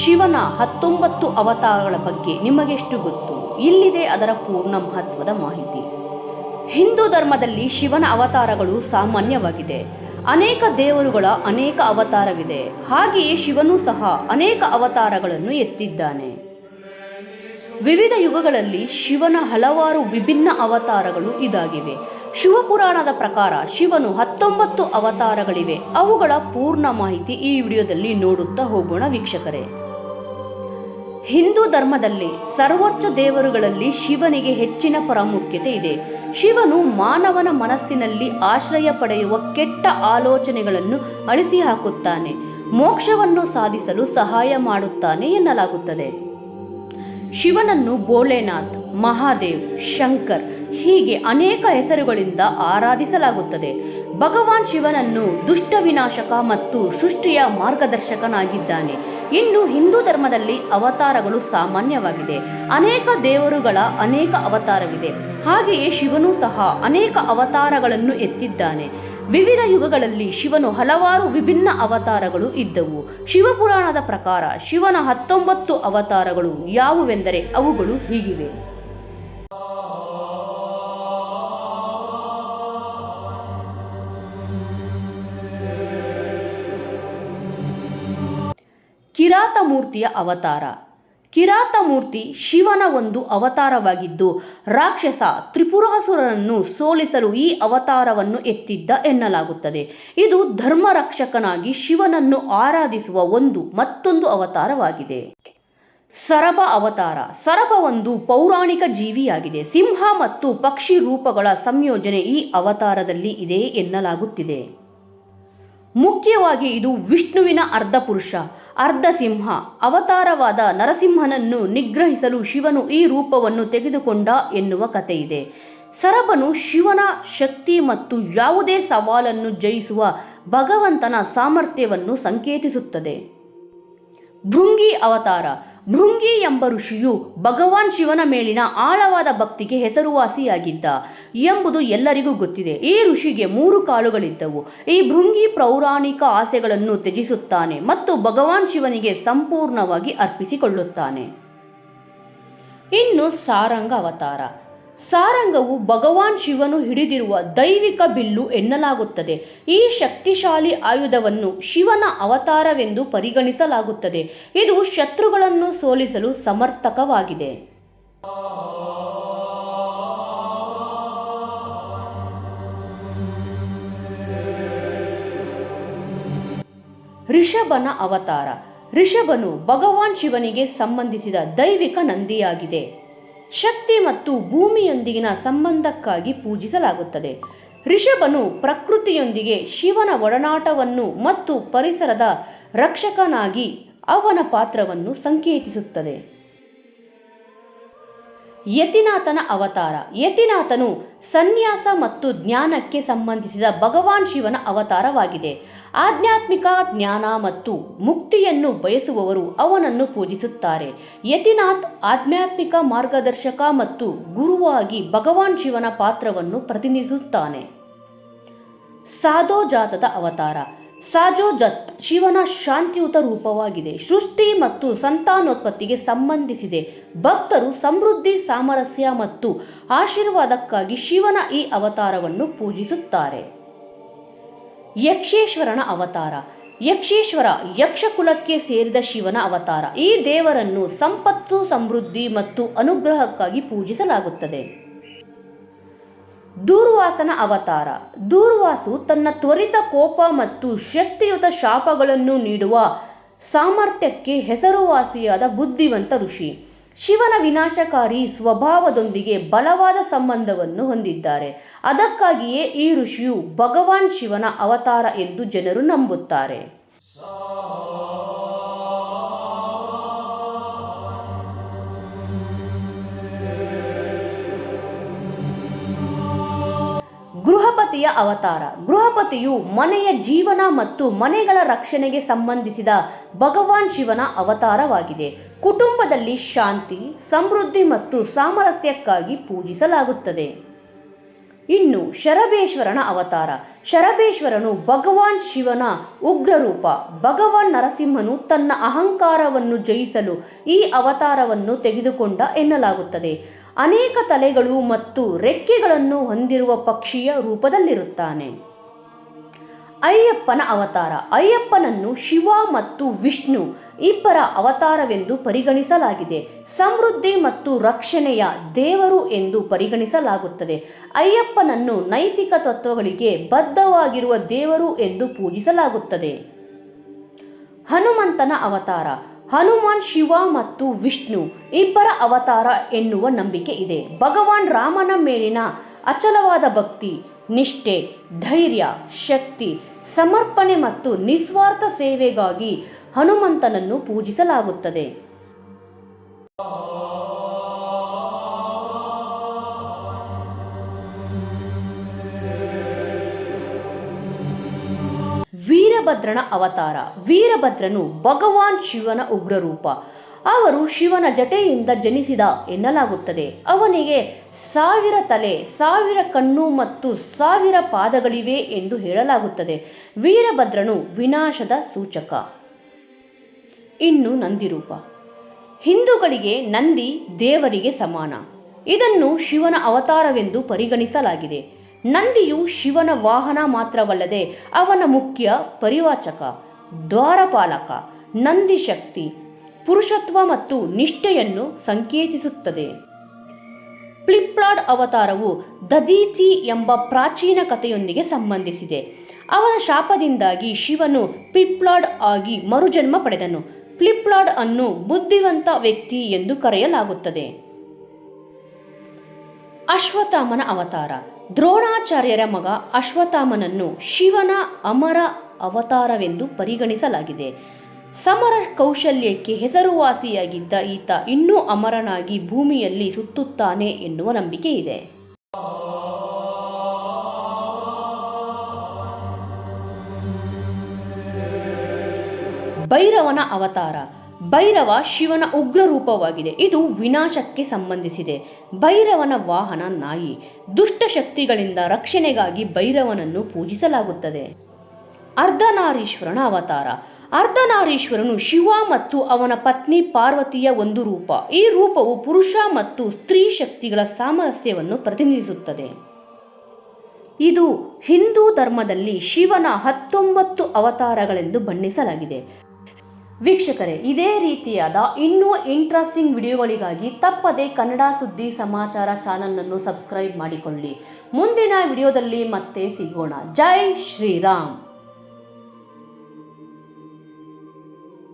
ಶಿವನ ಹತ್ತೊಂಬತ್ತು ಅವತಾರಗಳ ಬಗ್ಗೆ ನಿಮಗೆಷ್ಟು ಗೊತ್ತು? ಇಲ್ಲಿದೆ ಅದರ ಪೂರ್ಣ ಮಹತ್ವದ ಮಾಹಿತಿ. ಹಿಂದೂ ಧರ್ಮದಲ್ಲಿ ಶಿವನ ಅವತಾರಗಳು ಸಾಮಾನ್ಯವಾಗಿದೆ. ಅನೇಕ ದೇವರುಗಳ ಅನೇಕ ಅವತಾರವಿದೆ. ಹಾಗೆಯೇ ಶಿವನು ಸಹ ಅನೇಕ ಅವತಾರಗಳನ್ನು ಎತ್ತಿದ್ದಾನೆ. ವಿವಿಧ ಯುಗಗಳಲ್ಲಿ ಶಿವನ ಹಲವಾರು ವಿಭಿನ್ನ ಅವತಾರಗಳು ಇದಾಗಿವೆ. ಶಿವಪುರಾಣದ ಪ್ರಕಾರ ಶಿವನು ಹತ್ತೊಂಬತ್ತು ಅವತಾರಗಳಿವೆ. ಅವುಗಳ ಪೂರ್ಣ ಮಾಹಿತಿ ಈ ವಿಡಿಯೋದಲ್ಲಿ ನೋಡುತ್ತಾ ಹೋಗೋಣ ವೀಕ್ಷಕರೇ. ಹಿಂದೂ ಧರ್ಮದಲ್ಲಿ ಸರ್ವೋಚ್ಚ ದೇವರುಗಳಲ್ಲಿ ಶಿವನಿಗೆ ಹೆಚ್ಚಿನ ಪ್ರಾಮುಖ್ಯತೆ ಇದೆ. ಶಿವನು ಮಾನವನ ಮನಸ್ಸಿನಲ್ಲಿ ಆಶ್ರಯ ಪಡೆಯುವ ಕೆಟ್ಟ ಆಲೋಚನೆಗಳನ್ನು ಅಳಿಸಿ ಹಾಕುತ್ತಾನೆ ಮೋಕ್ಷವನ್ನು ಸಾಧಿಸಲು ಸಹಾಯ ಮಾಡುತ್ತಾನೆ ಎನ್ನಲಾಗುತ್ತದೆ. ಶಿವನನ್ನು ಭೋಲೆನಾಥ್, ಮಹಾದೇವ್, ಶಂಕರ್ ಹೀಗೆ ಅನೇಕ ಹೆಸರುಗಳಿಂದ ಆರಾಧಿಸಲಾಗುತ್ತದೆ. ಭಗವಾನ್ ಶಿವನನ್ನು ದುಷ್ಟ ವಿನಾಶಕ ಮತ್ತು ಸೃಷ್ಟಿಯ ಮಾರ್ಗದರ್ಶಕನಾಗಿದ್ದಾನೆ. ಇನ್ನು ಹಿಂದೂ ಧರ್ಮದಲ್ಲಿ ಅವತಾರಗಳು ಸಾಮಾನ್ಯವಾಗಿದೆ. ಅನೇಕ ದೇವರುಗಳ ಅನೇಕ ಅವತಾರವಿದೆ. ಹಾಗೆಯೇ ಶಿವನೂ ಸಹ ಅನೇಕ ಅವತಾರಗಳನ್ನು ಎತ್ತಿದ್ದಾನೆ. ವಿವಿಧ ಯುಗಗಳಲ್ಲಿ ಶಿವನು ಹಲವಾರು ವಿಭಿನ್ನ ಅವತಾರಗಳು ಇದ್ದವು. ಶಿವಪುರಾಣದ ಪ್ರಕಾರ ಶಿವನ ಹತ್ತೊಂಬತ್ತು ಅವತಾರಗಳು ಯಾವುವೆಂದರೆ ಅವುಗಳು ಹೀಗಿವೆ. ಕಿರಾತ ಮೂರ್ತಿಯ ಅವತಾರ. ಕಿರಾತ ಮೂರ್ತಿ ಶಿವನ ಒಂದು ಅವತಾರವಾಗಿದ್ದು, ರಾಕ್ಷಸ ತ್ರಿಪುರಾಸುರನನ್ನು ಸೋಲಿಸಲು ಈ ಅವತಾರವನ್ನು ಎತ್ತಿದ್ದ ಎನ್ನಲಾಗುತ್ತದೆ. ಇದು ಧರ್ಮ ರಕ್ಷಕನಾಗಿ ಶಿವನನ್ನು ಆರಾಧಿಸುವ ಒಂದು ಮತ್ತೊಂದು ಅವತಾರವಾಗಿದೆ. ಸರಬ ಅವತಾರ. ಸರಬ ಒಂದು ಪೌರಾಣಿಕ ಜೀವಿಯಾಗಿದೆ. ಸಿಂಹ ಮತ್ತು ಪಕ್ಷಿ ರೂಪಗಳ ಸಂಯೋಜನೆ ಈ ಅವತಾರದಲ್ಲಿ ಇದೆ ಎನ್ನಲಾಗುತ್ತಿದೆ. ಮುಖ್ಯವಾಗಿ ಇದು ವಿಷ್ಣುವಿನ ಅರ್ಧ ಪುರುಷ ಅರ್ಧ ಸಿಂಹ ಅವತಾರವಾದ ನರಸಿಂಹನನ್ನು ನಿಗ್ರಹಿಸಲು ಶಿವನು ಈ ರೂಪವನ್ನು ತೆಗೆದುಕೊಂಡ ಎನ್ನುವ ಕಥೆಯಿದೆ. ಸರಬನು ಶಿವನ ಶಕ್ತಿ ಮತ್ತು ಯಾವುದೇ ಸವಾಲನ್ನು ಜಯಿಸುವ ಭಗವಂತನ ಸಾಮರ್ಥ್ಯವನ್ನು ಸಂಕೇತಿಸುತ್ತದೆ. ಭೃಂಗಿ ಅವತಾರ. ಭೃಂಗಿ ಎಂಬ ಋಷಿಯು ಭಗವಾನ್ ಶಿವನ ಮೇಲಿನ ಆಳವಾದ ಭಕ್ತಿಗೆ ಹೆಸರುವಾಸಿಯಾಗಿದ್ದ ಎಂಬುದು ಎಲ್ಲರಿಗೂ ಗೊತ್ತಿದೆ. ಈ ಋಷಿಗೆ ಮೂರು ಕಾಲುಗಳಿದ್ದವು. ಈ ಭೃಂಗಿ ಪೌರಾಣಿಕ ಆಸೆಗಳನ್ನು ತ್ಯಜಿಸುತ್ತಾನೆ ಮತ್ತು ಭಗವಾನ್ ಶಿವನಿಗೆ ಸಂಪೂರ್ಣವಾಗಿ ಅರ್ಪಿಸಿಕೊಳ್ಳುತ್ತಾನೆ. ಇನ್ನು ಸಾರಂಗ ಅವತಾರ. ಸಾರಂಗವು ಭಗವಾನ್ ಶಿವನು ಹಿಡಿದಿರುವ ದೈವಿಕ ಬಿಲ್ಲು ಎನ್ನಲಾಗುತ್ತದೆ. ಈ ಶಕ್ತಿಶಾಲಿ ಆಯುಧವನ್ನು ಶಿವನ ಅವತಾರವೆಂದು ಪರಿಗಣಿಸಲಾಗುತ್ತದೆ. ಇದು ಶತ್ರುಗಳನ್ನು ಸೋಲಿಸಲು ಸಮರ್ಥಕವಾಗಿದೆ. ಋಷಭನ ಅವತಾರ. ಋಷಭನು ಭಗವಾನ್ ಶಿವನಿಗೆ ಸಂಬಂಧಿಸಿದ ದೈವಿಕ ನಂದಿಯಾಗಿದೆ. ಶಕ್ತಿ ಮತ್ತು ಭೂಮಿಯೊಂದಿಗಿನ ಸಂಬಂಧಕ್ಕಾಗಿ ಪೂಜಿಸಲಾಗುತ್ತದೆ. ಋಷಭನು ಪ್ರಕೃತಿಯೊಂದಿಗೆ ಶಿವನ ಒಡನಾಟವನ್ನು ಮತ್ತು ಪರಿಸರದ ರಕ್ಷಕನಾಗಿ ಅವನ ಪಾತ್ರವನ್ನು ಸಂಕೇತಿಸುತ್ತದೆ. ಯತಿನಾಥನ ಅವತಾರ. ಯತಿನಾಥನು ಸನ್ಯಾಸ ಮತ್ತು ಜ್ಞಾನಕ್ಕೆ ಸಂಬಂಧಿಸಿದ ಭಗವಾನ್ ಶಿವನ ಅವತಾರವಾಗಿದೆ. ಆಧ್ಯಾತ್ಮಿಕ ಜ್ಞಾನ ಮತ್ತು ಮುಕ್ತಿಯನ್ನು ಬಯಸುವವರು ಅವನನ್ನು ಪೂಜಿಸುತ್ತಾರೆ. ಯತಿನಾಥ್ ಆಧ್ಯಾತ್ಮಿಕ ಮಾರ್ಗದರ್ಶಕ ಮತ್ತು ಗುರುವಾಗಿ ಭಗವಾನ್ ಶಿವನ ಪಾತ್ರವನ್ನು ಪ್ರತಿನಿಧಿಸುತ್ತಾನೆ. ಸಾಧೋಜಾತದ ಅವತಾರ. ಸಾಜೋಜತ್ ಶಿವನ ಶಾಂತಿಯುತ ರೂಪವಾಗಿದೆ. ಸೃಷ್ಟಿ ಮತ್ತು ಸಂತಾನೋತ್ಪತ್ತಿಗೆ ಸಂಬಂಧಿಸಿದೆ. ಭಕ್ತರು ಸಮೃದ್ಧಿ, ಸಾಮರಸ್ಯ ಮತ್ತು ಆಶೀರ್ವಾದಕ್ಕಾಗಿ ಶಿವನ ಈ ಅವತಾರವನ್ನು ಪೂಜಿಸುತ್ತಾರೆ. ಯಕ್ಷೇಶ್ವರನ ಅವತಾರ. ಯಕ್ಷೇಶ್ವರ ಯಕ್ಷಕುಲಕ್ಕೆ ಸೇರಿದ ಶಿವನ ಅವತಾರ. ಈ ದೇವರನ್ನು ಸಂಪತ್ತು, ಸಮೃದ್ಧಿ ಮತ್ತು ಅನುಗ್ರಹಕ್ಕಾಗಿ ಪೂಜಿಸಲಾಗುತ್ತದೆ. ದೂರ್ವಾಸನ ಅವತಾರ. ದೂರ್ವಾಸು ತನ್ನ ತ್ವರಿತ ಕೋಪ ಮತ್ತು ಶಕ್ತಿಯುತ ಶಾಪಗಳನ್ನು ನೀಡುವ ಸಾಮರ್ಥ್ಯಕ್ಕೆ ಹೆಸರುವಾಸಿಯಾದ ಬುದ್ಧಿವಂತ ಋಷಿ. ಶಿವನ ವಿನಾಶಕಾರಿ ಸ್ವಭಾವದೊಂದಿಗೆ ಬಲವಾದ ಸಂಬಂಧವನ್ನು ಹೊಂದಿದ್ದಾರೆ. ಅದಕ್ಕಾಗಿಯೇ ಈ ಋಷಿಯು ಭಗವಾನ್ ಶಿವನ ಅವತಾರ ಎಂದು ಜನರು ನಂಬುತ್ತಾರೆ. ಗೃಹಪತಿಯ ಅವತಾರ. ಗೃಹಪತಿಯು ಮನೆಯ ಜೀವನ ಮತ್ತು ಮನೆಗಳ ರಕ್ಷಣೆಗೆ ಸಂಬಂಧಿಸಿದ ಭಗವಾನ್ ಶಿವನ ಅವತಾರವಾಗಿದೆ. ಕುಟುಂಬದಲ್ಲಿ ಶಾಂತಿ, ಸಮೃದ್ಧಿ ಮತ್ತು ಸಾಮರಸ್ಯಕ್ಕಾಗಿ ಪೂಜಿಸಲಾಗುತ್ತದೆ. ಇನ್ನು ಶರಬೇಶ್ವರನ ಅವತಾರ. ಶರಬೇಶ್ವರನು ಭಗವಾನ್ ಶಿವನ ಉಗ್ರರೂಪ. ಭಗವಾನ್ ನರಸಿಂಹನು ತನ್ನ ಅಹಂಕಾರವನ್ನು ಜಯಿಸಲು ಈ ಅವತಾರವನ್ನು ತೆಗೆದುಕೊಂಡ ಎನ್ನಲಾಗುತ್ತದೆ. ಅನೇಕ ತಲೆಗಳು ಮತ್ತು ರೆಕ್ಕೆಗಳನ್ನು ಹೊಂದಿರುವ ಪಕ್ಷಿಯ ರೂಪದಲ್ಲಿರುತ್ತಾನೆ. ಅಯ್ಯಪ್ಪನ ಅವತಾರ. ಅಯ್ಯಪ್ಪನನ್ನು ಶಿವ ಮತ್ತು ವಿಷ್ಣು ಇಬ್ಬರ ಅವತಾರವೆಂದು ಪರಿಗಣಿಸಲಾಗಿದೆ. ಸಮೃದ್ಧಿ ಮತ್ತು ರಕ್ಷಣೆಯ ದೇವರು ಎಂದು ಪರಿಗಣಿಸಲಾಗುತ್ತದೆ. ಅಯ್ಯಪ್ಪನನ್ನು ನೈತಿಕ ತತ್ವಗಳಿಗೆ ಬದ್ಧವಾಗಿರುವ ದೇವರು ಎಂದು ಪೂಜಿಸಲಾಗುತ್ತದೆ. ಹನುಮಂತನ ಅವತಾರ. ಹನುಮಾನ್, ಶಿವ ಮತ್ತು ವಿಷ್ಣು ಇಬ್ಬರ ಅವತಾರ ಎನ್ನುವ ನಂಬಿಕೆ ಇದೆ. ಭಗವಾನ್ ರಾಮನ ಮೇಲಿನ ಅಚಲವಾದ ಭಕ್ತಿ, ನಿಷ್ಠೆ, ಧೈರ್ಯ, ಶಕ್ತಿ, ಸಮರ್ಪಣೆ ಮತ್ತು ನಿಸ್ವಾರ್ಥ ಸೇವೆಗಾಗಿ ಹನುಮಂತನನ್ನು ಪೂಜಿಸಲಾಗುತ್ತದೆ. ವೀರಭದ್ರನ ಅವತಾರ. ವೀರಭದ್ರನು ಭಗವಾನ್ ಶಿವನ ಉಗ್ರರೂಪ. ಅವರು ಶಿವನ ಜಟೆಯಿಂದ ಜನಿಸಿದ ಎನ್ನಲಾಗುತ್ತದೆ. ಅವನಿಗೆ ಸಾವಿರ ತಲೆ, ಸಾವಿರ ಕಣ್ಣು ಮತ್ತು ಸಾವಿರ ಪಾದಗಳಿವೆ ಎಂದು ಹೇಳಲಾಗುತ್ತದೆ. ವೀರಭದ್ರನು ವಿನಾಶದ ಸೂಚಕ. ಇನ್ನು ನಂದಿರೂಪ. ಹಿಂದೂಗಳಿಗೆ ನಂದಿ ದೇವರಿಗೆ ಸಮಾನ. ಇದನ್ನು ಶಿವನ ಅವತಾರವೆಂದು ಪರಿಗಣಿಸಲಾಗಿದೆ. ನಂದಿಯು ಶಿವನ ವಾಹನ ಮಾತ್ರವಲ್ಲದೆ ಅವನ ಮುಖ್ಯ ಪರಿವಾಚಕ, ದ್ವಾರಪಾಲಕ, ನಂದಿ ಶಕ್ತಿ, ಪುರುಷತ್ವ ಮತ್ತು ನಿಷ್ಠೆಯನ್ನು ಸಂಕೇತಿಸುತ್ತದೆ. ಪ್ಲಿಪ್ಲಾಡ್ ಅವತಾರವು ದದೀತಿ ಎಂಬ ಪ್ರಾಚೀನ ಕಥೆಯೊಂದಿಗೆ ಸಂಬಂಧಿಸಿದೆ. ಅವನ ಶಾಪದಿಂದಾಗಿ ಶಿವನು ಪಿಪ್ಲಾಡ್ ಆಗಿ ಮರುಜನ್ಮ ಪಡೆದನು. ಪ್ಲಿಪ್ಲಾಡ್ ಅನ್ನು ಬುದ್ಧಿವಂತ ವ್ಯಕ್ತಿ ಎಂದು ಕರೆಯಲಾಗುತ್ತದೆ. ಅಶ್ವತ್ಥಾಮನ ಅವತಾರ. ದ್ರೋಣಾಚಾರ್ಯರ ಮಗ ಅಶ್ವತ್ಥಾಮನನ್ನು ಶಿವನ ಅಮರ ಅವತಾರವೆಂದು ಪರಿಗಣಿಸಲಾಗಿದೆ. ಸಮರ ಕೌಶಲ್ಯಕ್ಕೆ ಹೆಸರುವಾಸಿಯಾಗಿದ್ದ ಈತ ಇನ್ನೂ ಅಮರನಾಗಿ ಭೂಮಿಯಲ್ಲಿ ಸುತ್ತುತ್ತಾನೆ ಎನ್ನುವ ನಂಬಿಕೆ ಇದೆ. ಭೈರವನ ಅವತಾರ ಭೈರವ ಶಿವನ ಉಗ್ರ ರೂಪವಾಗಿದೆ ಇದು ವಿನಾಶಕ್ಕೆ ಸಂಬಂಧಿಸಿದೆ. ಭೈರವನ ವಾಹನ ನಾಯಿ. ದುಷ್ಟ ಶಕ್ತಿಗಳಿಂದ ರಕ್ಷಣೆಗಾಗಿ ಭೈರವನನ್ನು ಪೂಜಿಸಲಾಗುತ್ತದೆ. ಅರ್ಧನಾರೀಶ್ವರನ ಅವತಾರ. ಅರ್ಧನಾರೀಶ್ವರನು ಶಿವ ಮತ್ತು ಅವನ ಪತ್ನಿ ಪಾರ್ವತಿಯ ಒಂದು ರೂಪ. ಈ ರೂಪವು ಪುರುಷ ಮತ್ತು ಸ್ತ್ರೀ ಶಕ್ತಿಗಳ ಸಾಮರಸ್ಯವನ್ನು ಪ್ರತಿನಿಧಿಸುತ್ತದೆ. ಇದು ಹಿಂದೂ ಧರ್ಮದಲ್ಲಿ ಶಿವನ ಹತ್ತೊಂಬತ್ತು ಅವತಾರಗಳೆಂದು ಬಣ್ಣಿಸಲಾಗಿದೆ. ವೀಕ್ಷಕರೇ, ಇದೇ ರೀತಿಯಾದ ಇನ್ನೂ ಇಂಟ್ರೆಸ್ಟಿಂಗ್ ವಿಡಿಯೋಗಳಿಗಾಗಿ ತಪ್ಪದೆ ಕನ್ನಡ ಸುದ್ದಿ ಸಮಾಚಾರ ಚಾನಲನ್ನು ಸಬ್ಸ್ಕ್ರೈಬ್ ಮಾಡಿಕೊಳ್ಳಿ. ಮುಂದಿನ ವಿಡಿಯೋದಲ್ಲಿ ಮತ್ತೆ ಸಿಗೋಣ. ಜೈ ಶ್ರೀರಾಮ್.